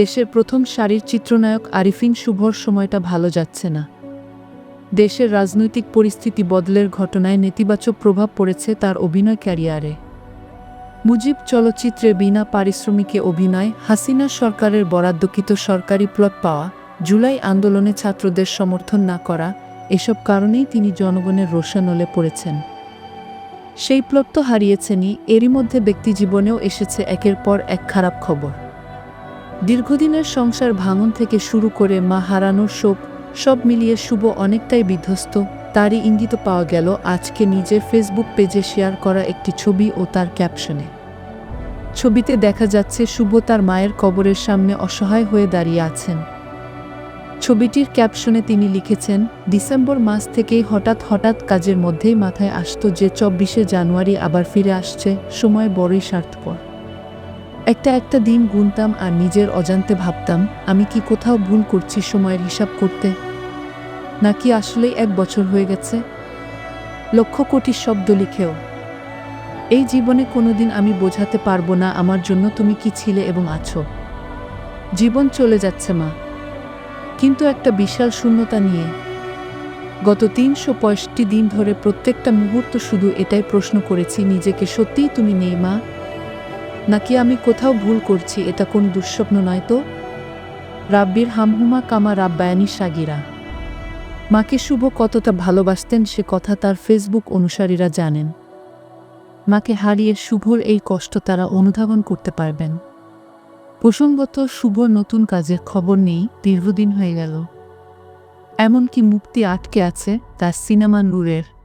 দেশের প্রথম সারির চিত্রনায়ক আরিফিন শুভর সময়টা ভালো যাচ্ছে না। দেশের রাজনৈতিক পরিস্থিতি বদলের ঘটনায় নেতিবাচক প্রভাব পড়েছে তার অভিনয় ক্যারিয়ারে। মুজিব চলচ্চিত্রে বিনা পারিশ্রমিকে অভিনয়, হাসিনা সরকারের বরাদ্দকৃত সরকারি প্লট পাওয়া, জুলাই আন্দোলনে ছাত্রদের সমর্থন না করা, এসব কারণেই তিনি জনগণের রোষানলে পড়েছেন। সেই প্লট তো হারিয়েছেনই, এরই মধ্যে ব্যক্তিজীবনেও এসেছে একের পর এক খারাপ খবর। দীর্ঘদিনের সংসার ভাঙন থেকে শুরু করে মা হারানোর শোক, সব মিলিয়ে শুভ অনেকটাই বিধ্বস্ত। তারই ইঙ্গিত পাওয়া গেল আজকে নিজের ফেসবুক পেজে শেয়ার করা একটি ছবি ও তার ক্যাপশনে ছবিতে দেখা যাচ্ছে শুভ তার মায়ের কবরের সামনে অসহায় হয়ে দাঁড়িয়ে আছেন। ছবিটির ক্যাপশনে তিনি লিখেছেন, ডিসেম্বর মাস থেকেই হঠাৎ হঠাৎ কাজের মধ্যেই মাথায় আসতো যে চব্বিশে জানুয়ারি আবার ফিরে আসছে, সময় বড়ই স্বার্থপর। একটা একটা দিন গুনতাম আর নিজের অজান্তে ভাবতাম, আমি কি কোথাও ভুল করছি সময়ের হিসাব করতে? নাকি আসলেই এক বছর হয়ে গেছে? লক্ষ কোটি শব্দ লিখেও। এই জীবনে কোনোদিন আমি বোঝাতে পারব না আমার জন্য তুমি কি ছিলে এবং আছো। জীবন চলে যাচ্ছে মা। কিন্তু একটা বিশাল শূন্যতা নিয়ে। গত তিনশো পঁয়ষট্টি দিন ধরে প্রত্যেকটা মুহূর্ত শুধু এটাই প্রশ্ন করেছি, নিজেকে সত্যিই তুমি নেই মা? নাকি আমি কোথাও ভুল করছি, এটা কোন দুঃস্বপ্ন নয় তো? রাব্বির হামহুমা কামা রাব্বায়ানি সাগিরা। মাকে শুভ কতটা ভালোবাসতেন সে কথা তার ফেসবুক অনুসারীরা জানেন। মাকে হারিয়ে শুভর এই কষ্ট তারা অনুধাবন করতে পারবেন। প্রসঙ্গত, শুভ নতুন কাজের খবর নেই, দীর্ঘদিন হয়ে গেল। এমনকি মুক্তি আটকে আছে তার সিনেমা নূরের।